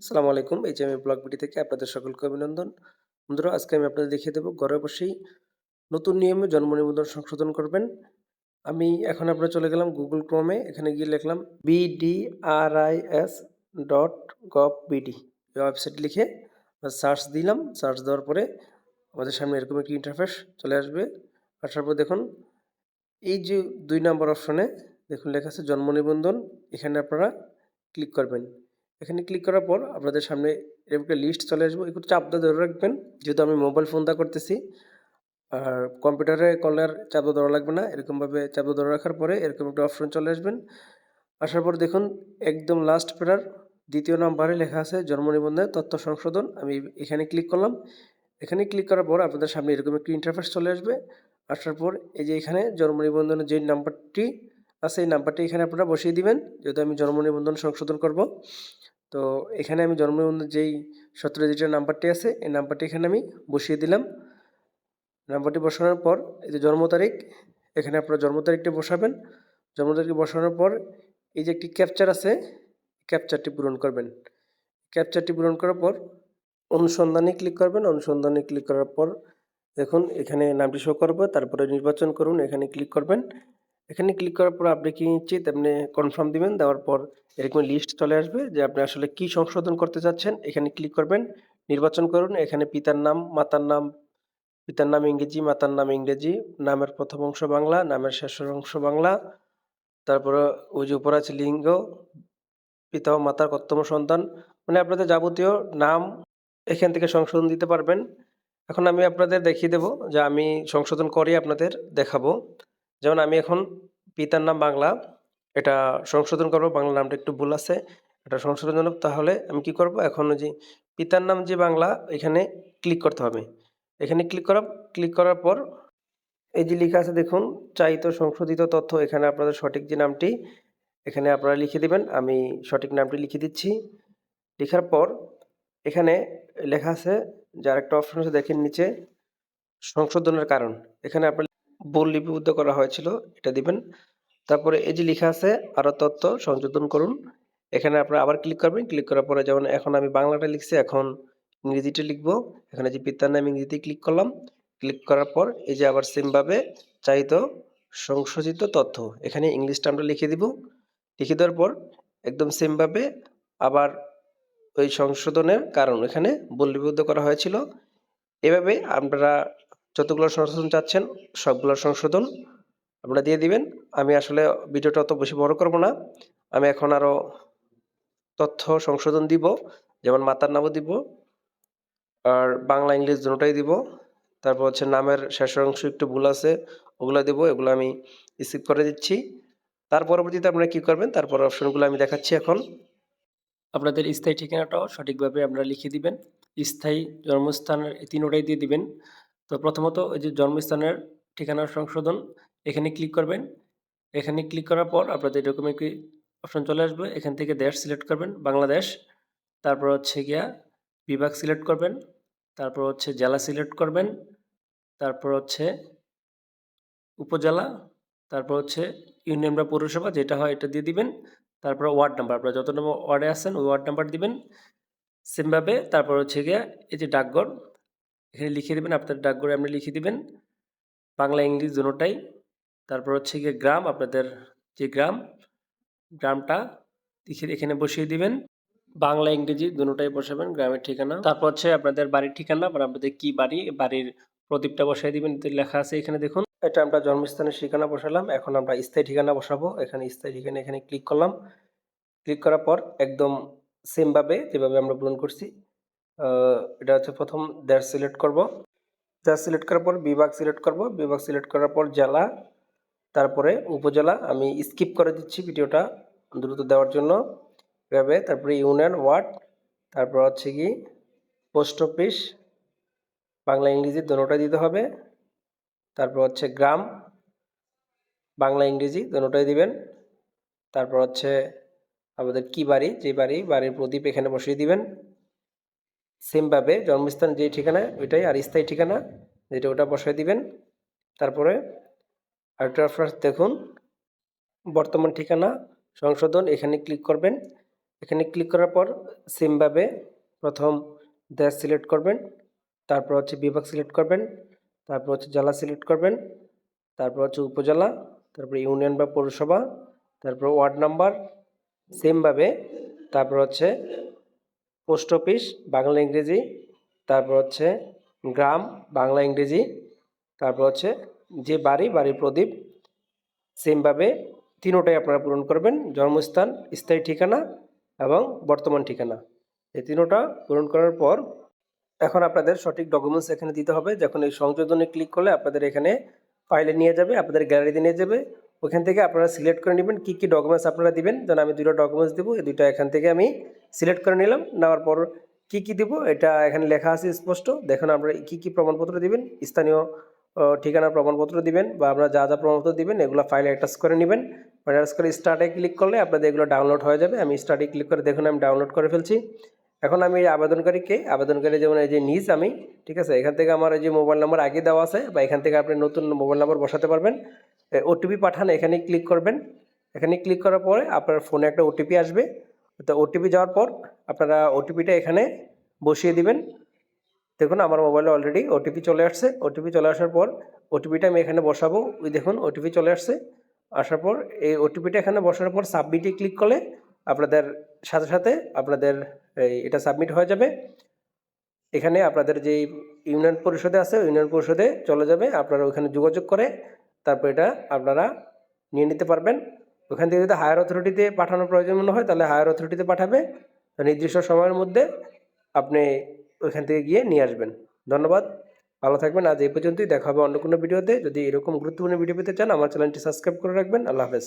আসসালামু আলাইকুম। এই যে আমি ব্লগ বিডি থেকে আপনাদের সকলকে অভিনন্দন। বন্ধুরা, আজকে আমি আপনাদের দেখিয়ে দেবো ঘরে বসেই নতুন নিয়মে জন্ম নিবন্ধন সংশোধন করবেন। আমি এখন আপনারা চলে গেলাম গুগল ক্রোমে এখানে গিয়ে লিখলাম BDRIS dot gov BD website লিখে সার্চ দিলাম। সার্চ দেওয়ার পরে আমাদের সামনে এরকম একটি ইন্টারফেস চলে আসবে। আসার পর দেখুন, এই যে দুই নম্বর অপশনে দেখুন লেখা আছে জন্ম নিবন্ধন। এখানে আপনারা ক্লিক করবেন। এখানে ক্লিক করার পর আপনাদের সামনে এরকম একটা লিস্ট চলে আসব। একটু চাপ দিয়ে ধরে রাখবেন, যেহেতু আমি মোবাইল ফোন দা করতেছি। আর কম্পিউটারে কলার চাপ দিয়ে ধরা লাগবে না, এরকমভাবে চাপ দিয়ে ধরে রাখার পরে এরকম একটা অপশন চলে আসবেন। আসার পর দেখুন, একদম লাস্ট পেরার দ্বিতীয় নাম্বারে লেখা আছে, জন্ম নিবন্ধনের তথ্য সংশোধন। আমি এখানে ক্লিক করলাম। এখানে ক্লিক করার পর আপনাদের সামনে এরকম একটি ইন্টারফেস চলে আসবে। আসার পর এই যে এখানে জন্ম নিবন্ধনের যে নাম্বারটি আছে, এই নাম্বারটি এখানে আপনারা বসিয়ে দিবেন, যেহেতু আমি জন্ম নিবন্ধন সংশোধন করব। তো এখানে আমি জন্ম নিবন্ধন যেই সতেরো ডিজিটের নাম্বারটি আছে, এই নাম্বারটি এখানে আমি বসিয়ে দিলাম। নাম্বারটি বসানোর পর এই যে জন্ম তারিখ, এখানে আপনারা জন্ম তারিখটি বসাবেন। জন্ম তারিখ বসানোর পর এই যে একটি ক্যাপচার আছে ক্যাপচারটি পূরণ করবেন। ক্যাপচারটি পূরণ করার পর অনুসন্ধানে ক্লিক করবেন। অনুসন্ধানে ক্লিক করার পর দেখুন এখানে নামটি শো করবে, তারপরে নির্বাচন করুন, এখানে ক্লিক করবেন। এখানে ক্লিক করার পর আপনি কি নিচ্ছে তেমনি কনফার্ম দিবেন, দেওয়ার পর এরকম লিস্ট চলে আসবে যে আপনি আসলে কি সংশোধন করতে চাচ্ছেন। এখানে ক্লিক করবেন, নির্বাচন করুন। এখানে পিতার নাম, মাতার নাম, পিতার নাম ইংরেজি, মাতার নাম ইংরেজি, নামের প্রথম অংশ বাংলা, নামের শেষের অংশ বাংলা, তারপরে ওই যে উপর আছে লিঙ্গ, পিতা ও মাতার কর্তম সন্তান মানে আপনাদের যাবতীয় নাম এখান থেকে সংশোধন দিতে পারবেন। এখন আমি আপনাদের দেখিয়ে দেব যে আমি সংশোধন করে আপনাদের দেখাবো। যেমন আমি এখন পিতার নাম বাংলা, এটা সংশোধন করব, বাংলা নামটা একটু ভুল আছে, এটা সংশোধন তাহলে আমি কি করব, এখন যে পিতার নাম যে বাংলা, এখানে ক্লিক করতে হবে। এখানে ক্লিক করা ক্লিক করার পর এই যে লেখা আছে দেখুন, চাইতো সংশোধিত তথ্য, এখানে আপনাদের সঠিক যে নামটি, এখানে আপনারা লিখে দেবেন, আমি সঠিক নামটি লিখে দিচ্ছি। লেখার পর এখানে লেখা আছে, যার একটা অপশন আছে, দেখেন নিচে, সংশোধনের কারণ, এখানে আপনার ভুল লিপিবদ্ধ করা হয়েছিল, এটা দিবেন। তারপরে এই যে লেখা আছে, আরও তথ্য সংশোধন করুন। এখানে আপনারা আবার ক্লিক করবেন ক্লিক করার পরে যেমন এখন আমি বাংলাটা লিখছি, এখন ইংরেজিটা লিখব। এখানে যে পিতার নাম ইংরেজিতে ক্লিক করলাম। ক্লিক করার পর এই যে আবার সেমভাবে চাইতো সংশোধিত তথ্য, এখানে ইংলিশটা আমরা লিখে দিব। লিখে দেওয়ার পর একদম সেমভাবে আবার ওই সংশোধনের কারণ, এখানে ভুল লিপিবদ্ধ করা হয়েছিল। এভাবে আপনারা যতগুলো সংশোধন চাচ্ছেন, সবগুলো সংশোধন আপনারা দিয়ে দিবেন। আমি আসলে ভিডিওটা অত বেশি বড় করব না। আমি এখন আরও তথ্য সংশোধন দিব, যেমন মাতার নামও দিব, আর বাংলা ইংলিশ দুটোটাই দিব। তারপর হচ্ছে নামের শেষের অংশ একটু ভুল আছে, ওগুলো দেবো, এগুলো আমি স্কিপ করে দিচ্ছি। তার পরবর্তীতে আপনারা কী করবেন? তারপর অপশনগুলো আমি দেখাচ্ছি এখন। আপনাদের স্থায়ী ঠিকানাটাও সঠিকভাবে আপনারা লিখে দিবেন। স্থায়ী জন্মস্থানের তিনোটাই দিয়ে দিবেন। তো প্রথমত ওই যে জন্মস্থানের ঠিকানা সংশোধন, এখানে ক্লিক করবেন। এখানে ক্লিক করার পর আপনাদের এরকম একটি অপশন চলে আসবে। এখান থেকে দেশ সিলেক্ট করবেন, বাংলাদেশ। তারপর হচ্ছে গিয়া বিভাগ সিলেক্ট করবেন, তারপর হচ্ছে জেলা সিলেক্ট করবেন, তারপর হচ্ছে উপজেলা, তারপর হচ্ছে ইউনিয়ন বা পৌরসভা, যেটা হয় এটা দিয়ে দিবেন। তারপর ওয়ার্ড নাম্বার আপনারা যত নম্বর ওয়ার্ডে আছেন, ওই ওয়ার্ড নাম্বার দিবেন। সেমভাবে তারপর হচ্ছে গিয়া এই যে ডাকঘর এখানে লিখে দেবেন, আপনার ডাকঘরে আপনি লিখে দিবেন। বাংলা, ইংলিশ দুটোটাই। তারপর হচ্ছে গিয়ে গ্রাম, আপনাদের যে গ্রাম, গ্রামটা লিখে এখানে বসিয়ে দিবেন। বাংলা, ইংরেজি দুটোটাই বসাবেন গ্রামের ঠিকানা। তারপর হচ্ছে আপনাদের বাড়ির ঠিকানা বা আপনাদের কি বাড়ি, বাড়ির প্রদীপটা বসাই দিবেন লেখা আছে এখানে দেখুন। এটা আমরা জন্মস্থানের ঠিকানা বসালাম, এখন আমরা স্থায়ী ঠিকানা বসাবো। এখানে স্থায়ী ঠিকানা এখানে ক্লিক করলাম। ক্লিক করার পর একদম সেমভাবে যেভাবে আমরা পূরণ করছি এটা হচ্ছে প্রথম দেশ সিলেক্ট করব। দেশ সিলেক্ট করার পর বিভাগ সিলেক্ট করব। বিভাগ সিলেক্ট করার পর জেলা, তারপরে উপজেলা। আমি স্কিপ করে দিচ্ছি ভিডিওটা দ্রুত দেওয়ার জন্য। এভাবে তারপরে ইউনিয়ন ওয়ার্ড তারপর হচ্ছে কি পোস্ট অফিস বাংলা, ইংরেজি দুটোটাই দিতে হবে। তারপর হচ্ছে গ্রাম, বাংলা, ইংরেজি দুটোটাই দিবেন। তারপর হচ্ছে আমাদের কি বাড়ি, যে বাড়ি, বাড়ির প্রদীপ এখানে বসিয়ে দিবেন। সেমভাবে জন্মস্থান যে ঠিকানা, ওইটাই আর স্থায়ী ঠিকানা, যেটা ওটা বসিয়ে দিবেন। তারপরে আরেকটা দেখুন, বর্তমান ঠিকানা, সংশোধন, এখানে ক্লিক করবেন। এখানে ক্লিক করার পর সেমভাবে প্রথম দেশ সিলেক্ট করবেন। তারপর হচ্ছে বিভাগ সিলেক্ট করবেন। তারপর হচ্ছে জেলা সিলেক্ট করবেন। তারপর হচ্ছে উপজেলা, তারপর ইউনিয়ন বা পৌরসভা, তারপর ওয়ার্ড নাম্বার, সেমভাবে। তারপর হচ্ছে পোস্ট অফিস, বাংলা ইংরেজি, তারপর হচ্ছে গ্রাম, বাংলা ইংরেজি, তারপর হচ্ছে যে বাড়ি, বাড়ির প্রদীপ, সেমভাবে তিনোটাই আপনারা পূরণ করবেন। জন্মস্থান, স্থায়ী ঠিকানা এবং বর্তমান ঠিকানা। এই তিনোটা পূরণ করার পর এখন আপনাদের সঠিক ডকুমেন্টস এখানে দিতে হবে। যখন এই সংযোজনে ক্লিক করলে আপনাদের এখানে ফাইলে নিয়ে যাবে, আপনাদের গ্যালারিতে নিয়ে যাবে। ওখান থেকে আপনারা সিলেক্ট করে নেবেন কী কী ডকুমেন্টস আপনারা দিবেন। যেন আমি দুটো ডকুমেন্টস দেবো, এই দুইটা এখান থেকে আমি সিলেক্ট করে নিলাম। নেওয়ার পর কী কী দেবো, এটা এখানে লেখা আছে স্পষ্ট। দেখুন আপনারা কী কী প্রমাণপত্র দিবেন, স্থানীয় ঠিকানার প্রমাণপত্র দিবেন বা আপনারা যা যা প্রমাণপত্র দিবেন, এগুলো ফাইল অ্যাটাচ করে নেবেন। অ্যাটাচ করে স্টার্টে ক্লিক করলে আপনাদের এগুলো ডাউনলোড হয়ে যাবে। আমি স্টার্টে ক্লিক করে দেখুন, আমি ডাউনলোড করে ফেলছি। এখন আমি আবেদনকারীকে আবেদনকারী যেমন এই যে নিজ আমি, ঠিক আছে? এখান থেকে আমার এই যে মোবাইল নাম্বার আগে দেওয়া আছে, বা এখান থেকে আপনি নতুন মোবাইল নাম্বার বসাতে পারবেন। ওটিপি পাঠান এখানে ক্লিক করবেন। এখানে ক্লিক করার পরে আপনার ফোনে একটা ওটিপি আসবে। তো ওটিপি যাওয়ার পর আপনারা ওটিপিটা এখানে বসিয়ে দিবেন। দেখুন, আমার মোবাইলে অলরেডি ওটিপি চলে আসছে। ওটিপি চলে আসার পর ওটিপিটা আমি এখানে বসাবো। ওই দেখুন ওটিপি চলে আসছে। আসার পর এই ওটিপিটা এখানে বসার পর সাবমিটে ক্লিক করলে আপনাদের সাথে সাথে আপনাদের এই এটা সাবমিট হয়ে যাবে। এখানে আপনাদের যেই ইউনিয়ন পরিষদে আছে ইউনিয়ন পরিষদে চলে যাবে। আপনারা ওখানে যোগাযোগ করে তারপর এটা আপনারা নিয়ে নিতে পারবেন। ওখান থেকে যদি হায়ার অথরিটিতে পাঠানোর প্রয়োজন মনে হয়, তাহলে হায়ার অথরিটিতে পাঠাবে। নির্দিষ্ট সময়ের মধ্যে আপনি ওইখান থেকে গিয়ে নিয়ে আসবেন। ধন্যবাদ। ভালো থাকবেন। আজ এই পর্যন্তই। দেখা হবে অন্য কোনো ভিডিওতে। যদি এরকম গুরুত্বপূর্ণ ভিডিও পেতে চান, আমার চ্যানেলটি সাবস্ক্রাইব করে রাখবেন। আল্লাহ হাফেজ।